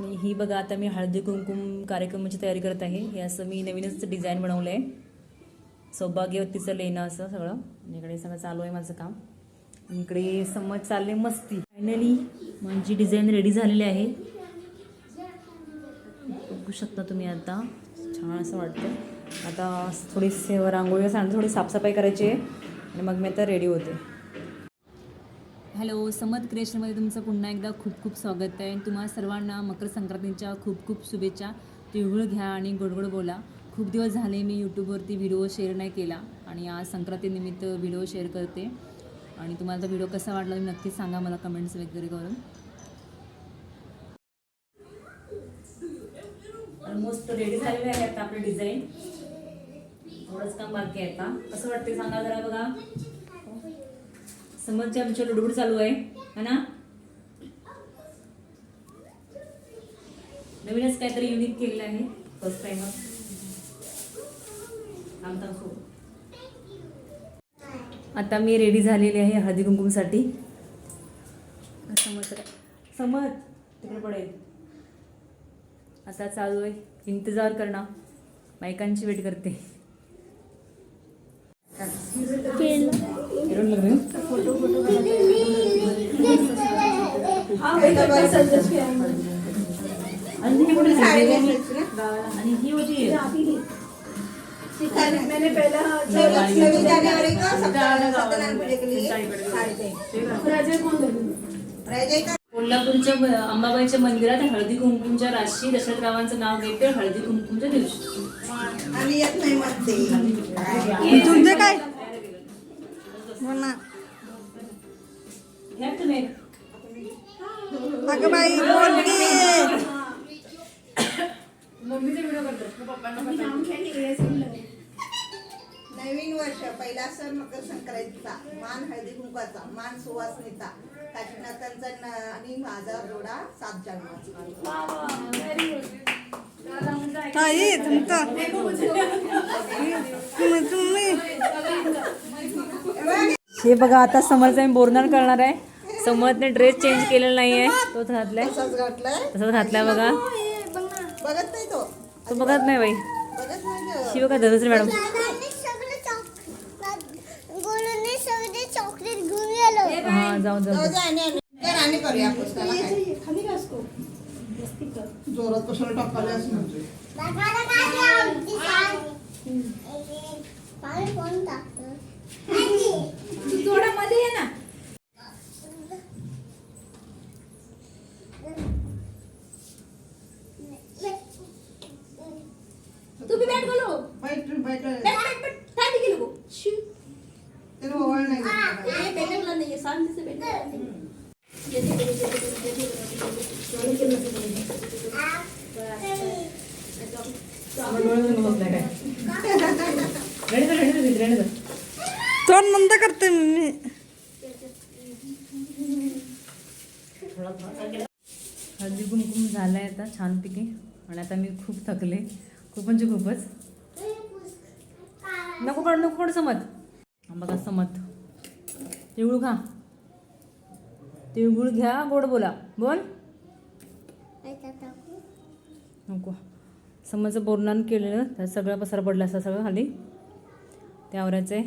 आणि ही बघा आता मी हळदी कुंकुम कार्यक्रमाची तयारी करत आहे. हे असं मी नवीनच डिझाईन बनवलं आहे सौभाग्यवतीचं लेणं असं सगळं. इकडे सगळं चालू आहे माझं काम. इकडे समज चालले मस्ती. फायनली माझी डिझाईन रेडी झालेली आहे. बघू शकता तुम्ही आता. छान असं वाटतं आता थोडी रांगोळी सांग थोडी साफसफाई करायची आहे. आणि मग मी आता रेडी होते. हॅलो समत क्रिएशनमध्ये तुमचं पुन्हा एकदा खूप खूप स्वागत आहे. तुम्हाला तुम्हा सर्वांना मकर संक्रांतीच्या खूप खूप शुभेच्छा. तिळगुळ घ्या आणि गोडगोड बोला. खूप दिवस झाले मी यूट्यूबवरती व्हिडिओ शेअर नाही केला आणि आज संक्रांतीनिमित्त व्हिडिओ शेअर करते. आणि तुम्हाला तो व्हिडिओ कसा वाटला तुम्ही नक्कीच सांगा मला कमेंट्स वगैरे करून. ऑलमोस्ट रेडी झालेले आहे आता आपले डिझाईन थोडंच काम बाकी आहे आता. कसं वाटते सांगा जरा बघा. समजच्या आमच्या लुडबुड चालू आहे है ना? नवीनच काहीतरी युनिक केलेलं आहे. फर्स्ट टाइम आता मी रेडी झालेली आहे हळदी कुंकुमसाठी. समज समज तिकडे पडेल आता चालू आहे. इंतजार करणं बायकांची वेट करते. आणि ही? आणि ही होती. मैंने पहला को के? कोल्हापूरच्या अंबाबाईच्या मंदिरात हळदी कुंकुमच्या राशी दशरथरावांचं नाव घेते हळदी कुंकुमच्या दिवशी. आणि येत नाही म्हणते. तुमचे काय? घ्या तुम्ही. अगं बाई की नवीन वर्ष पहिला सण मकर संक्रांतीचा. मान हळदी कुंकाचा मान सुवासनीचा. काशीनाथांचा आणि माझा जोडा सात जन्माचा ताई तुमचं तुम्ही हे बघा आता समरचा मी बोरणार करणार आहे. समरने ड्रेस चेंज केलेला नाही आहे तोच घातलाय. तसाच घातलाय. तसंच घातलाय बघा. बघत नाही तो. तो बघत नाही बाई. शिव का धरच मॅडम? चॉकलेट घेऊन गेलो. हा जाऊन. जोरात कशाला टाकायला म्हणतोय? पाणी कोण टाकतं? थोडं मध्ये ये ना. तोंड मंद करते मम्मी हळदी कुंकुम झालंय आता छानपैकी आणि आता मी खूप थकले खूप म्हणजे खूपच नको काढ नको काढ समत हा बघा समत तिळगुळ खा. तिळगुळ घ्या गोड बोला. बोल. नको. समज बोरणान केलेलं त्यात सगळा पसार पडला असा सगळं खाली. ते आहे.